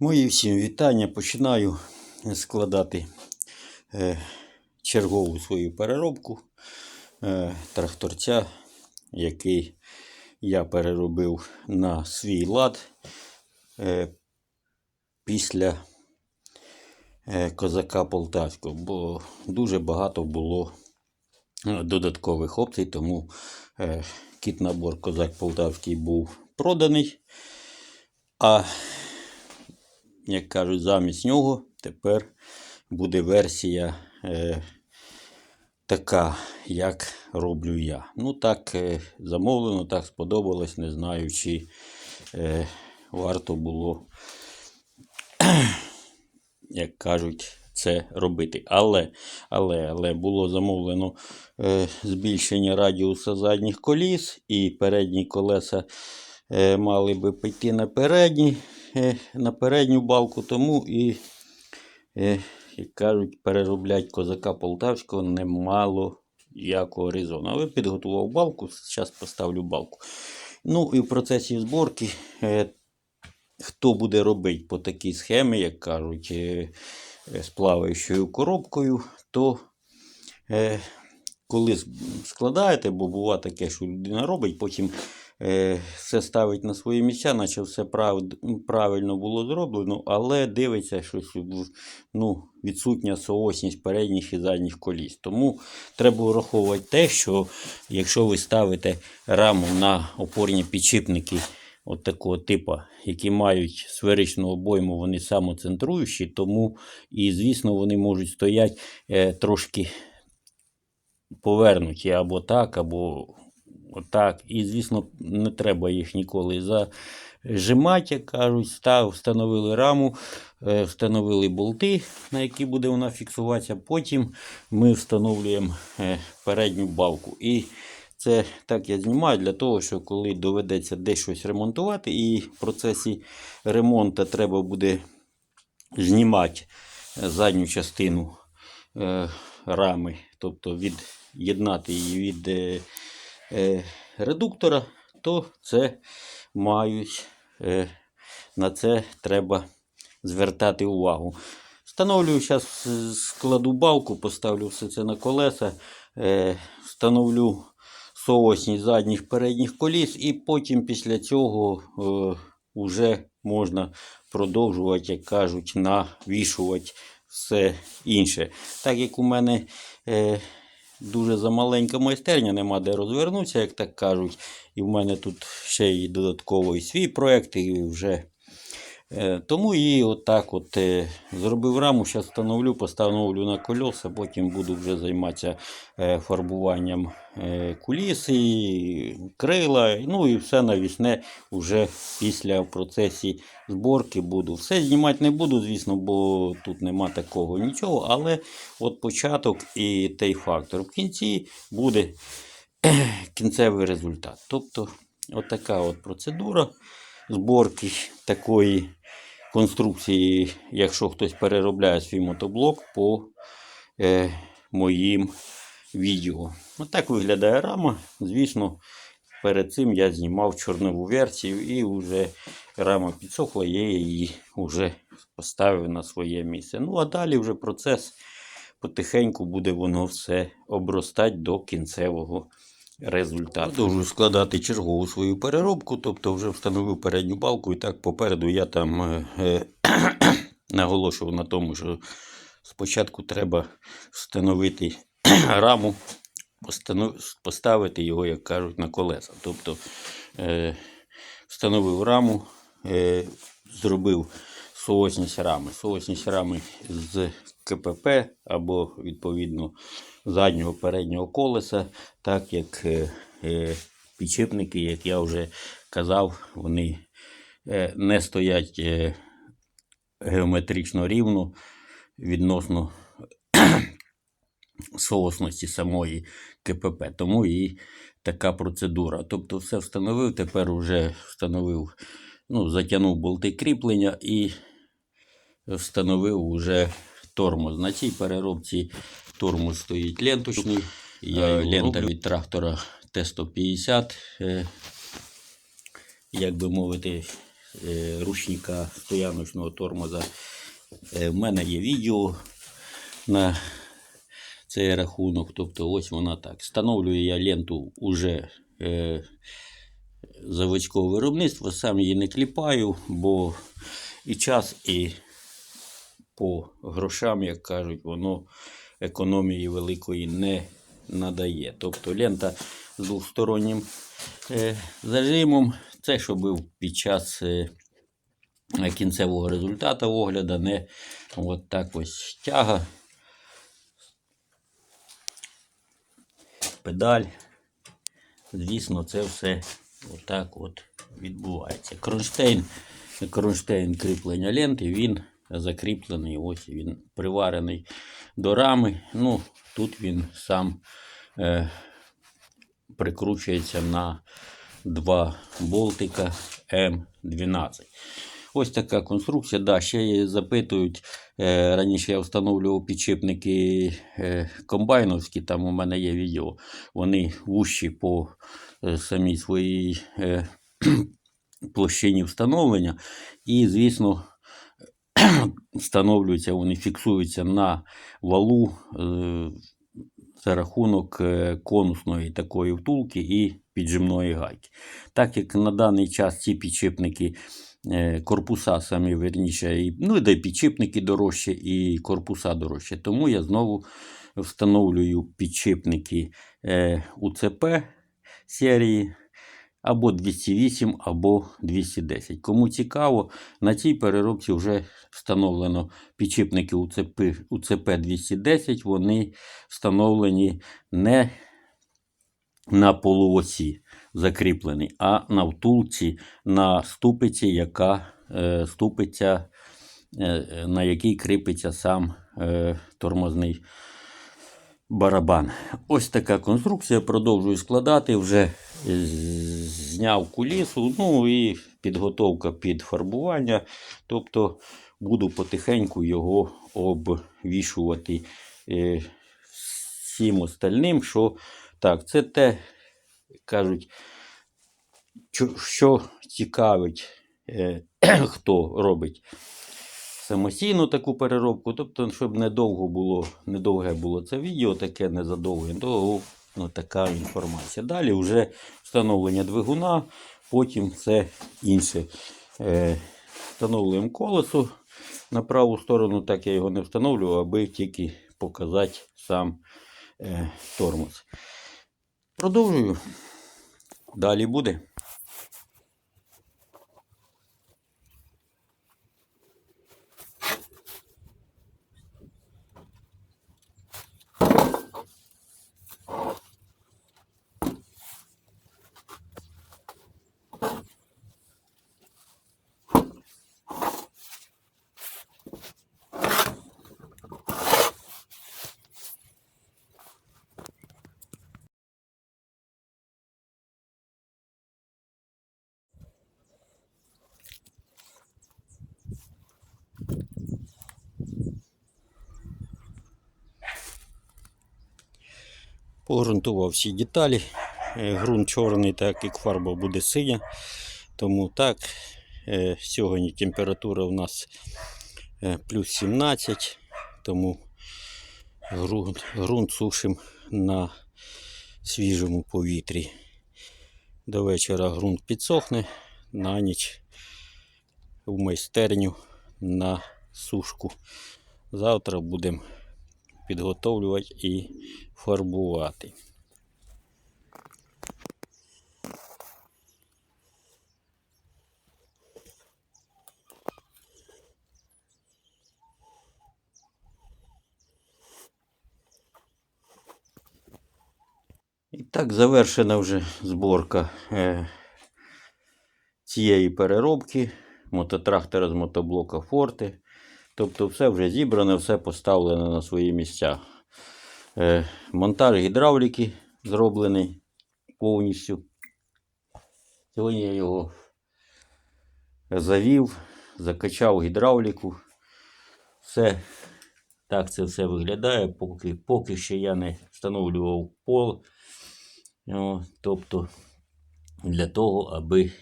Мої всім вітання. Починаю складати е, чергову свою переробку е, тракторця, який я переробив на свій лад е, після е, козака Полтавського, бо дуже багато було е, додаткових опцій, тому е, кіт-набор Козак Полтавський був проданий. А як кажуть, замість нього тепер буде версія е, така, як роблю я. Ну, так е, замовлено, так сподобалось. Не знаю, чи е, варто було, як кажуть, це робити. Але, але, але було замовлено е, збільшення радіуса задніх коліс, і передні колеса е, мали би піти на передні, на передню балку, тому і, е, як кажуть, перероблять козака полтавського немало якого резону. Але підготував балку, зараз поставлю балку. Ну і в процесі зборки, е, хто буде робити по такій схемі, як кажуть, е, е, з плаваючою коробкою, то е, коли складаєте, бо буває таке, що людина робить, потім е, все ставить на свої місця, наче все прав, правильно було зроблено, але дивиться, що ну, відсутня соосність передніх і задніх коліс. Тому треба враховувати те, що якщо ви ставите раму на опорні підшипники от такого типу, які мають сферичну обойму, вони самоцентруючі, тому і, звісно, вони можуть стояти е, трошки повернуті або так, або отак. І, звісно, не треба їх ніколи зажимати, як кажуть, став, встановили раму, е, встановили болти, на які буде вона фіксуватися. Потім ми встановлюємо е, передню балку. І це так я знімаю для того, що коли доведеться десь щось ремонтувати, і в процесі ремонту треба буде знімати е, задню частину рами, тобто від'єднати її від редуктора, то це мають е, на це треба звертати увагу. Встановлюю зараз складу балку, поставлю все це на колеса, е, встановлю соосність задніх передніх коліс, і потім після цього е, вже можна продовжувати, як кажуть, навішувати все інше. Так як у мене е, дуже замаленька майстерня, нема де розвернутися, як так кажуть. І в мене тут ще й додатково і свій проєкт, і вже. Е, тому і отак от е, зробив раму, зараз встановлю, постановлю на кольоса, потім буду вже займатися е, фарбуванням е, куліси, крила, ну і все навісне вже після процесі зборки буду. Все знімати не буду, звісно, бо тут нема такого нічого, але от початок і той фактор. В кінці буде кінцевий результат. Тобто, отака от процедура зборки такої конструкції, якщо хтось переробляє свій мотоблок по е, моїм відео. Отак виглядає рама. Звісно, перед цим я знімав чорнову версію і вже рама підсохла, я її вже поставив на своє місце. Ну а далі вже процес потихеньку буде воно все обростати до кінцевого результату. Продовжую складати чергову свою переробку, тобто вже встановив передню балку, і так попереду я там е, е, наголошував на тому, що спочатку треба встановити раму, поставити його, як кажуть, на колеса. Тобто е, встановив раму, е, зробив соосність рами. Соосність рами з КПП або, відповідно, заднього переднього колеса, так як е, е, підшипники, як я вже казав, вони е, не стоять геометрично рівно відносно соосності самої КПП. Тому і така процедура. Тобто все встановив, тепер вже встановив, ну, затягнув болти кріплення і встановив уже тормоз. На цій переробці тормоз стоїть ленточний. Я Е, лента роблю. від трактора Т-150. е, Як би мовити, е, ручника стояночного тормоза. В мене є відео на цей рахунок. Тобто ось вона так. Встановлюю я ленту уже заводського виробництва, сам її не кліпаю, бо і час, і по грошам, як кажуть, воно економії великої не надає. Тобто лента з двостороннім е, зажимом, це щоб під час е, кінцевого результату огляду не от так ось тяга, педаль. Звісно, це все отак от відбувається. Кронштейн, кронштейн кріплення ленти, він закріплений, ось він приварений до рами. Ну, тут він сам е, прикручується на два болтика М12. Ось така конструкція. Да, ще запитують. Е, раніше я встановлював підшипники е, комбайновські, там у мене є відео. Вони вущі по е, самій своїй е, площині встановлення. І, звісно, встановлюються, вони фіксуються на валу е, за рахунок е, конусної такої втулки і піджимної гайки. Так як на даний час ці підшипники, е, корпуса самі верніше, і, ну де підшипники дорожчі, і корпуса дорожчі. Тому я знову встановлюю підшипники е, УЦП серії або 208, або 210. Кому цікаво, на цій переробці вже встановлено підшипники УЦП, УЦП 210. Вони встановлені не на полуосі закріплені, а на втулці на ступиці, яка е, ступиця, е, на якій кріпиться сам е, тормозний барабан. Ось така конструкція. Продовжую складати. Вже зняв кулісу, ну і підготовка під фарбування. Тобто буду потихеньку його обвішувати е, всім остальним, що так, це те, кажуть, що, цікавить, е, хто робить самостійну таку переробку. Тобто, щоб недовго було, недовге було це відео, таке незадовге, то ну, така інформація. Далі вже встановлення двигуна, потім це інше. Е, встановлюємо колесо на праву сторону, так я його не встановлював, аби тільки показати сам е, тормоз. Продовжую. Далі буде. Погрунтував всі деталі. Е, Ґрунт чорний, так як фарба буде синя. Тому так, е, сьогодні температура у нас е, плюс 17, тому ґрунт, ґрунт сушимо на свіжому повітрі. До вечора ґрунт підсохне, на ніч в майстерню на сушку. Завтра будемо підготовлювати і фарбувати. І так завершена вже зборка е, цієї переробки мототрактора з мотоблока Форти. Тобто все вже зібране, все поставлено на свої місця. Е, монтаж гідравліки зроблений повністю. Сьогодні я його завів, закачав гідравліку. Все так це все виглядає, поки, поки ще я не встановлював пол. О, тобто для того, аби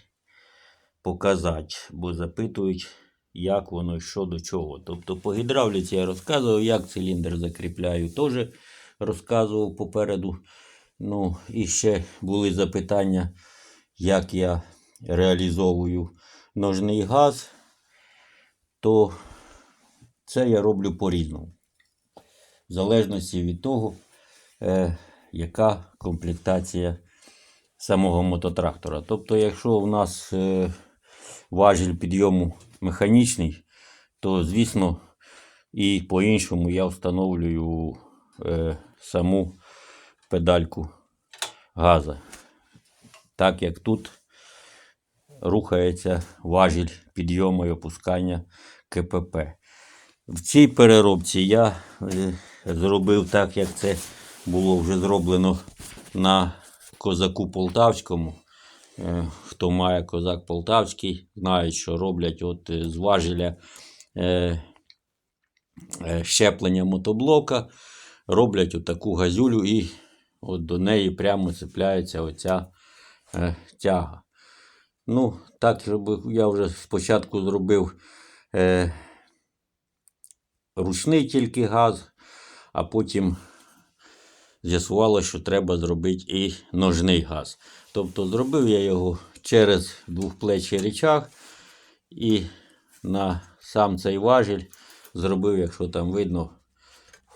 показати, бо запитують, як воно, що до чого. Тобто по гідравліці я розказував, як циліндр закріпляю, теж розказував попереду. Ну, і ще були запитання, як я реалізовую ножний газ, то це я роблю по-різному. В залежності від того, е, яка комплектація самого мототрактора. Тобто, якщо у нас е, важіль підйому механічний, то звісно і по-іншому я встановлюю е, саму педальку газа. Так як тут рухається важіль підйому і опускання КПП. В цій переробці я е, зробив так, як це було вже зроблено на козаку Полтавському. Е, Хто має козак Полтавський, знають, що роблять от е, з важеля е, щеплення мотоблока, роблять отаку газюлю і от до неї прямо цепляється оця тяга. Ну, так я вже спочатку зробив ручний тільки газ, а потім з'ясувалося, що треба зробити і ножний газ. Тобто зробив я його через двохплечий речах і на сам цей важіль зробив, якщо там видно,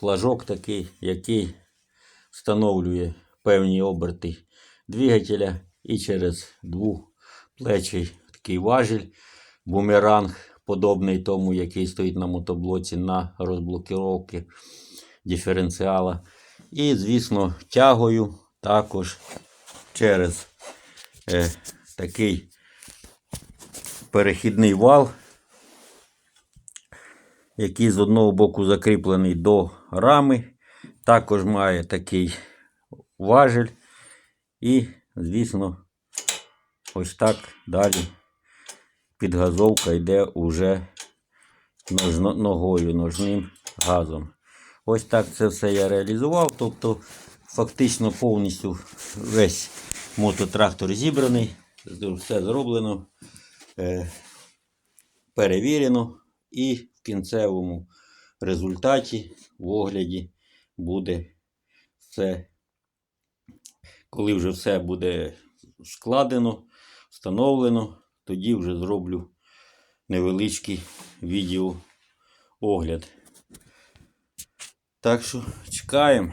флажок такий, який встановлює певні оберти двигателя і через двохплечий такий важіль, бумеранг, подобний тому, який стоїть на мотоблоці на розблокировки диференціала. І, звісно, тягою також через е, такий перехідний вал, який з одного боку закріплений до рами. Також має такий важель. І, звісно, ось так далі підгазовка йде уже ногою, ножним газом. Ось так це все я реалізував. Тобто, фактично повністю весь мототрактор зібраний, все зроблено, е, перевірено, і в кінцевому результаті в огляді буде все. Коли вже все буде складено, встановлено, тоді вже зроблю невеличкий відеоогляд. Так що чекаємо.